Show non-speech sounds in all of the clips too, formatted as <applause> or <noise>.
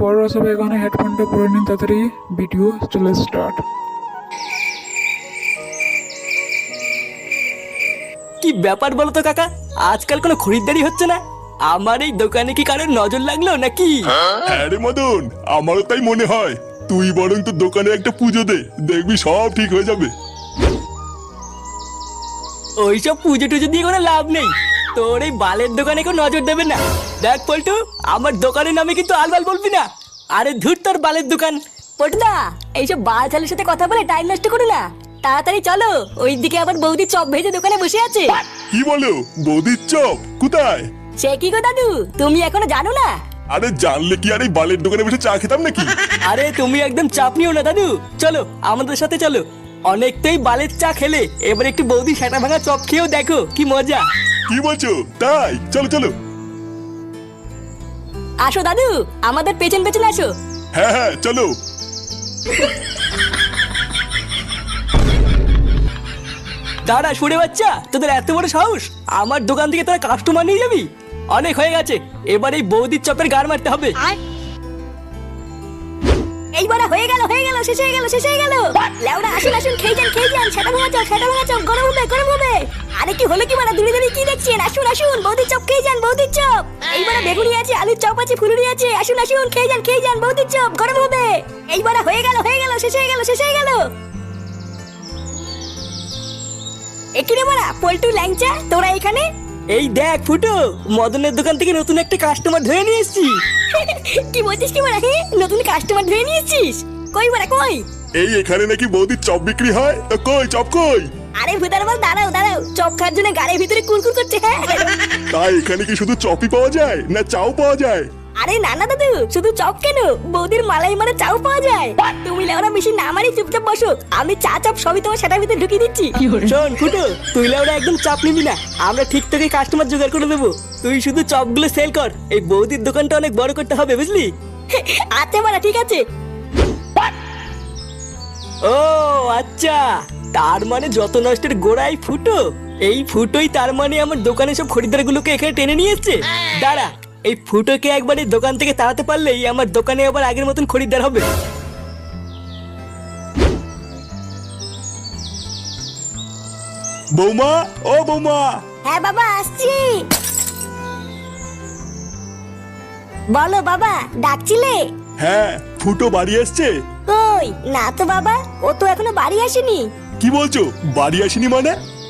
বড়রা সবাই এখানে হেডফোনটা পরে নিন তাড়াতাড়ি। ভিডিও চলে স্টার্ট কি ব্যাপার বলো তো কাকা? আজকাল কোনো খরিদ্দারি হচ্ছে না? আমার এই দোকানে কি কারোর নজর লাগল নাকি? হ্যাঁ রে মদন আমারও তাই মনে হয়। তুই বরং তোর দোকানে একটা পুজো দে দেখবি সব ঠিক হয়ে যাবে। ওইসব পুজো টুজো দিয়ে কোনো লাভ নেই। তোর এই বালের দোকানে কেউ নজর দেবে না। দেখ পল্টু আমার দোকানের নামে কিন্তু আলবাল বলবি না। আরে ধুর তোর বালের দোকান। পটুদা এইসব বাল ছেলের সাথে কথা বলে টাইম নষ্ট করো না। তাড়াতাড়ি চলো ওইদিকে আবার বৌদি চপ ভেজে দোকানে বসে আছে। কি বলো? বৌদির চপ? কোথায়? সে কি গো দাদু তুমি এখনও জানো না? আরে জানলে কি আর এই বালের দোকানে বসে চা খেতাম নাকি? আরে তুমি একদম চাপ নিও না দাদু। চলো আমাদের সাথে চলো। অনেকটাই বালের চা খেলে। এবার একটু বৌদি সেটা ভাঙা চপ খেয়েও দেখো কি মজা। কি বলছো? তাই? চলো চলো। আসো দাদু আমাদের পেছন পেছন আসো। হ্যাঁ হ্যাঁ চলো। দাঁড়া সুরে বাচ্চা তোদের এত বড় সাহস? আমার দোকান থেকে তোরা কাস্টমার নিয়ে যাবি? অনেক হয়ে গেছে। এবার এই বৌদির চপের গার মারতে হবে। এইবারে হয়ে গেল হয়ে গেল শেষ হয়ে গেল শেষ হয়ে গেল। লেওড়া আসুন আসুন খেয়ে যান খেয়ে যান সেটা ভাঙা চপ সেটা ভাঙা চপ গরম হবে গরম হবে। আরে কি হলো কি মানে দূরে দূরে কি দেখছেন? আসুন আসুন বৌদির চপ খেয়ে যান বৌদির চপ। এইবারে বেগুনি আছে আলুর চপ আছে ফুলুরি আছে আসুন আসুন খেয়ে যান খেয়ে যান বৌদির চপ গরম হবে। এইবারে হয়ে গেল হয়ে গেল শেষ হয়ে গেল শেষ হয়ে গেল। এখানে মারা পল্টু ল্যাংচা তোরা এখানে? এই দেখ ফুটো মদনের দোকান থেকে নতুন একটা কাস্টমার ধরে নিয়ে এসেছি। কি বলছিস কি মারা হে নতুন কাস্টমার ধরে নিয়েছিস কই মারা কই? এই এখানে নাকি বৌদির চপ বিক্রি হয়? তো কই চপ কই? আরে ভেতরে বল দাঁড়াও দাঁড়াও চপ খাওয়ার জন্য গাড়ির ভিতরে কুরকুর করছে হ্যাঁ? তাই এখানে কি শুধু চপই পাওয়া যায় না চাও পাওয়া যায়? আরে না না দাদু শুধু চপ কেন? বৌদির মালাই মারা চাও পাওয়া যায়। তুমি লেওরা বেশি না মারি চুপচাপ বসো। আমি চা চপ সবই তোমার সেটার ভিতরে ঢুকিয়ে দিচ্ছি। শোন ফুটো তুই ওরা একদম চাপ নিবি না। আমরা ঠিক থেকে কাস্টমার জোগাড় করে দেবো। তুই শুধু চপগুলো সেল কর। এই বৌদির দোকানটা অনেক বড় করতে হবে বুঝলি? আচ্ছা মারা ঠিক আছে। ও আচ্ছা। তার মানে যত নষ্টের গোড়াই ফুটো এই ফুটোই তার মানে আমার দোকানে সব খরিদ্দারগুলোকে এখানে টেনে নিয়ে এসছে। দাঁড়া এই ফুটোকে একবার এই দোকান থেকে তাড়াতে পারলেই আমার দোকানে আবার আগের মতন খরিদ্দার হবে। বৌমা ও বৌমা। হ্যাঁ বাবা আসছি। বলো বাবা ডাকছিলে? হ্যাঁ ফুটো বাড়ি আসছে কই? না তো বাবা ও তো এখনও বাড়ি আসেনি। কি বলছো বাড়ি আসেনি মানে?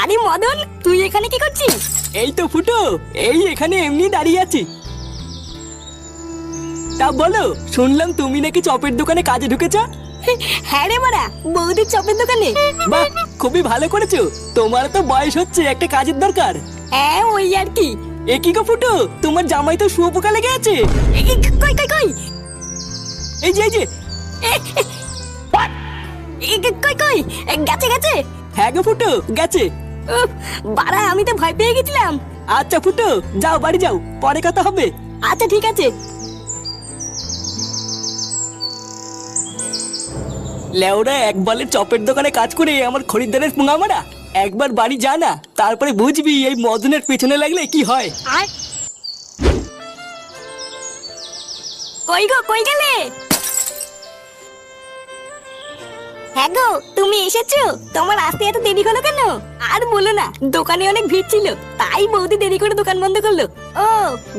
আরে মদন তুই এখানে কি করছিস? এই তো ফুটো এই এখানে এমনি দাঁড়িয়ে আছি। তা বলো শুনলাম তুমি নাকি চপের দোকানে কাজে ঢুকেছ? হ্যাঁ রে মারা বৌদির চপের দোকানে। বাহ খুবই ভালো করেছ। তোমার তো বয়স হচ্ছে একটা কাজের দরকার। হ্যাঁ ওই আর কি। এ কি গো ফুটো তোমার জামাই তো শুয়োপোকা লেগে আছে কই কই কই? এই যে এই যে। কই কই? গেছে গেছে। হ্যাঁ গো ফুটো গেছে। বাড়া আমি তো ভয় পেয়ে গেছিলাম। আচ্ছা ফুটো যাও বাড়ি যাও। পরে কথা হবে। আচ্ছা ঠিক আছে। লেওরা এক বালের চপের দোকানে কাজ করে আমার খরিদ্দারের পুঙা মারা। একবার বাড়ি যা না তারপরে বুঝবি এই মদনের পেছনে লাগলে কি হয়। কই গো কই গেলে? হ্যাঁ গো, তুমি এসেছ? তোমার আসতে এত দেরি হলো কেন? আর বলো না, দোকানে অনেক ভিড় ছিল, তাই বৌদি দেরি করে দোকান বন্ধ করল। ও,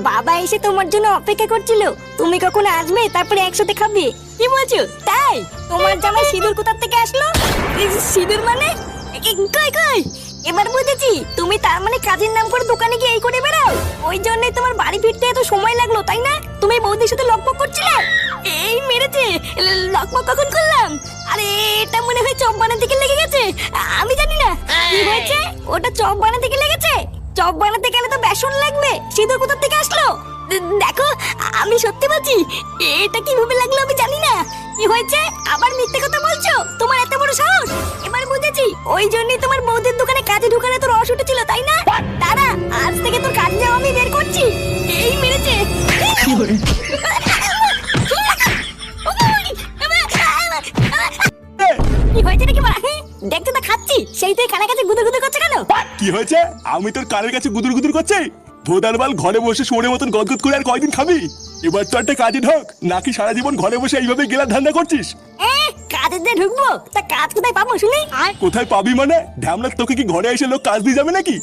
বাবা এসে তোমার জন্য অপেক্ষা করছিল। তুমি কখন আসবে, তারপরে একসাথে খাবে। কি বলছো? তাই? তোমার জামাই সিঁদুর কোথার থেকে আসলো? সিঁদুর মানে? কই কই? এবার বুঝেছি, তুমি তার মানে কাজের নাম করে দোকানে গিয়ে এই করে বেড়াও। ওই জন্যই তোমার বাড়ি ফিরতে এত সময় লাগল, তাই না? তুমি বৌদির সাথে লকপক করছিলে? এই মেরেছে লকপক কখন করলাম? আরে এটা মনে হয় চপ বানাতে গিয়ে লেগে গেছে। আমি জানি না। কি হয়েছে? ওটা চপ বানাতে গিয়ে লেগেছে? চপ বানাতে গেলে তো বেসন লাগবে। সিঁদুর কোথা থেকে আসলো? দেখো আমি সত্যি বলছি এটা কীভাবে লাগল আমি জানি না। কি হয়েছে? আবার মিথ্যে কথা বলছো? তোমার এত বড় সাহস? এবার বুঝেছি ওই জন্যই তোমার বৌদির দোকানে কাজে ঢুকানো তোর রস উঠেছিল তাই না? দাদা আজ থেকে তোর কাজ যাওয়া আমি বের করছি। এই মেরেছে। কি হয়েছে নাকি দেখতে তো খাচ্ছি। সেই তুই কানে কাছে গুদুর গুদুর করছে কেন? কি হয়েছে? আমি তোর কানের কাছে গুদুর গুদুর করছি? ভোদার বাল ঘরে বসে শোনের মতন গদগদ করে আর কয়দিন খাবি? এবার তো একটা কাজে ঢোক। নাকি সারা জীবন ঘরে বসে এইভাবে গেলা ধান্দা করছিস? কাজের দিয়ে ঢুকবো? তা কাজ কোথায় পাবো শুনি? কোথায় পাবি মানে? ঢ্যামলা তোকে কি ঘরে এসে লোক কাজ দিয়ে যাবে নাকি?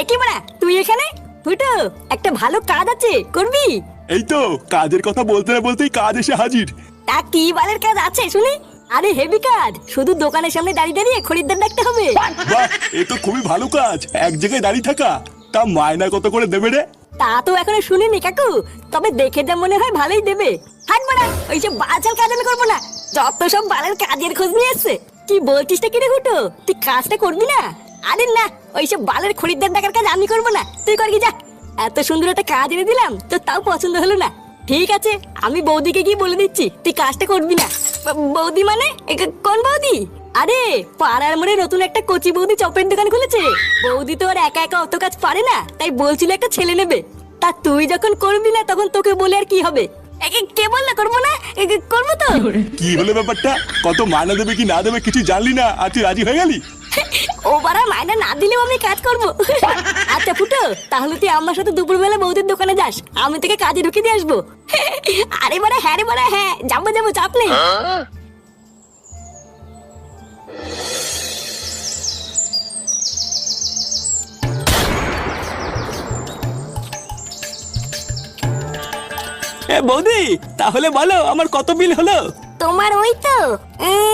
এ কি মারা তুই এখানে? ফুটো একটা ভালো কাজ আছে। করবি? এই তো কাজের কথা বলতে না বলতেই কাজ এসে হাজির। তা কি বালের কাজ আছে শুনি? আরে হেভি কাজ। শুধু দোকানের সামনে দাঁড়িয়ে দাঁড়িয়ে খরিদ্দার ডাকতে হবে। বাহ এ তো খুবই ভালো কাজ। এক জায়গায় দাঁড়িয়ে থাকা। তা মায়না কত করে দেবে রে? তা তো এখনও শুনিনি কাকু। তবে দেখে যা মনে হয় ভালোই দেবে। হাট মারা ওইসব বাচাল কাজ আমি করব না। যত সব বালের কাজের খোঁজ নিয়ে এসছে। কি বলছিস টা কিরে হুটো তুই কাজটা করবি না? আরে না ওইসব বালের খরিদ্দার ডাকার কাজ আমি করব না। তুই করবি যা। এত সুন্দর একটা কাজ এনে দিলাম তো তাও পছন্দ হলো না। ঠিক আছে আমি বৌদিকে গিয়ে বলে দিচ্ছি তুই কাজটা করবি না। বৌদি মানে? কোন বৌদি? আরে পাড়ার মোড়ে নতুন একটা কচি বৌদি চপের দোকান খুলেছে। বৌদি তো আর একা একা অত কাজ পারে না তাই বলছিল একটা ছেলে নেবে। তা তুই যখন করবি না তখন তোকে বলে আর কি হবে? কে বলল করব না? করব তো? কি হলো ব্যাপারটা? কত মায়না দেবে কি না দেবে কিছু জানলি না? আর তুই রাজি হয়ে গেলি? <laughs> ও বারা মায়না না দিলেও আমি কাজ করব। আচ্ছা ফুটো তাহলে তুই আমার সাথে দুপুরবেলা বৌদির দোকানে যাস। আমি তোকে কাজে ঢুকে দিয়ে আসব। আরে বারা হ্যাঁ রে বারা হ্যাঁ। যাব যাব চাপ নেই। বৌদি তাহলে বলো আমার কত বিল হলো? তোমার ওই তো। উম,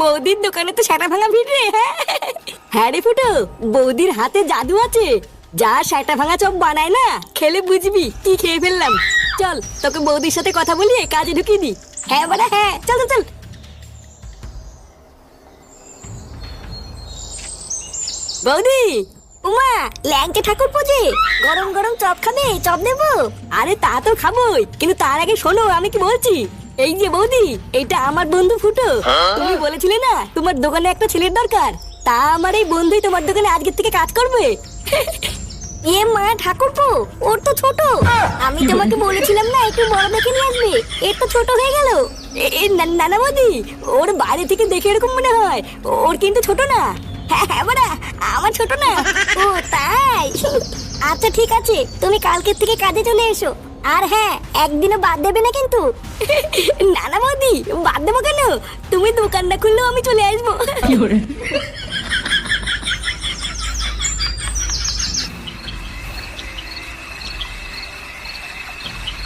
বৌদির দোকানে তো সাটা ভাঙা ভিড় রে হ্যাঁ। হ্যাঁ রে ফুটো বৌদির হাতে জাদু আছে। যা সাটা ভাঙা চপ বানায় না খেলে বুঝবি কি খেয়ে ফেললাম। চল তোকে বৌদির সাথে কথা বলিয়ে কাজে ঢুকিয়ে দি হ্যাঁ বাড়া হ্যাঁ চল চল, বৌদি উমা ল্যাংচা ঠাকুর পুজে। গরম গরম চপ খাবে চপ নেব আরে তা তো খাবোই কিন্তু তার আগে শোনো আমি কি বলছি? এই যে বৌদি এটা আমার বন্ধু ফুটো। তুমি বলেছিলে না তোমার দোকানে একটা ছেলের দরকার। তা আমার এই বন্ধুই তোমার দোকানে আজকের থেকে কাজ করবে। <laughs> এ মা ঠাকুরপো ওর তো ছোট। আমি তোমাকে বলেছিলাম না একটু বড় দেখে নিয়ে আসবে। এর তো ছোট হয়ে গেল। এ- নানা বৌদি ওর বাইরে থেকে দেখে এরকম মনে হয়। ওর কিন্তু ছোট না। <laughs> হ্যাঁ হ্যাঁ আমার ছোট না। ও তাই? <laughs> আচ্ছা ঠিক আছে তুমি কালকের থেকে কাজে চলে এসো। আর হ্যাঁ একদিনও বাদ দেবে না কিন্তু। <laughs> নানা বৌদি বাদ দেবো কেন? তুমি দোকান না খুললেও আমি চলে আসব।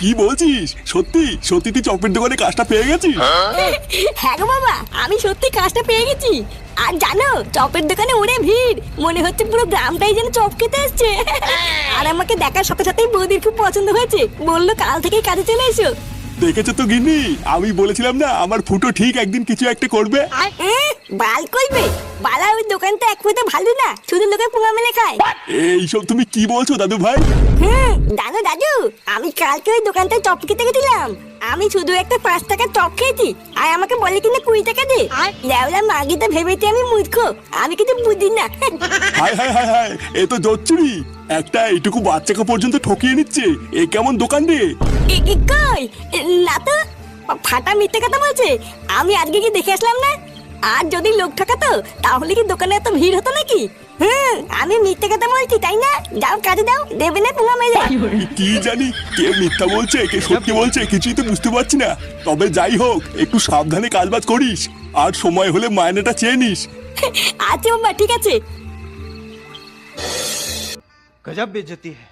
কি বলছিস? সত্যি? সত্যি তুই চপের দোকানে কাজটা পেয়ে গেছিস? হ্যাঁ গো বাবা আমি সত্যি কাজটা পেয়ে গেছি। আর জানো চপের দোকানে ওরে ভিড়। মনে হচ্ছে পুরো গ্রামটাই যেন চপ খেতে আসছে। আর আমাকে দেখার সাথে সাথেই বৌদির খুব পছন্দ হয়েছে। বলল কাল থেকেই কাজে চলে এসো। দেখেছ তো গিন্নি? আমি বলেছিলাম না আমার ফুটো ঠিক একদিন কিছু একটা করবে। বাল কইবে। বালা ওই দোকানটা এক পয়সা ভালো না শুধু লোকের পোঙা মেলে খায়। এইসব তুমি কি বলছো দাদু ভাই? হুম দাদু দাদু আমি কালকে ওই দোকানটায় চপ খেতে গেছিলাম। আমি শুধু একটা পাঁচ টাকার চপ খেয়েছি আর আমাকে বলে কিনা কুড়ি টাকা দে। লেওলা মাগিটা ভেবেছি আমি মূর্খ আমি কিছু বুঝি না। হায় হায় হায় হায় এ তো জচ্চুরি। একটা এইটুকু বাচ্চাকে পর্যন্ত ঠকিয়ে নিচ্ছে এ কেমন দোকান রে? এ কি কই? এ, না তো ফাটা মিথ্যে কথা বলছে। আমি আজকে কি দেখে আসলাম না? আর যদি লোক ঠকাতো তাহলে কি দোকানে এত ভিড় হতো নাকি? হুম আমি মিথ্যে কথা বলছি তাই না? যাও কাজে দাও দেবে না পুঙ্গা মেরে। কি জানি কে মিথ্যা বলছে কে সত্যি বলছে কিছুই তো বুঝতে পারছি না। তবে যাই হোক একটু সাবধানে কাজবাজ করিস আর সময় হলে মায়নেটা চেয়ে নিস। আচ্ছা ঠিক আছে। গজব বেজতি হ্যাঁ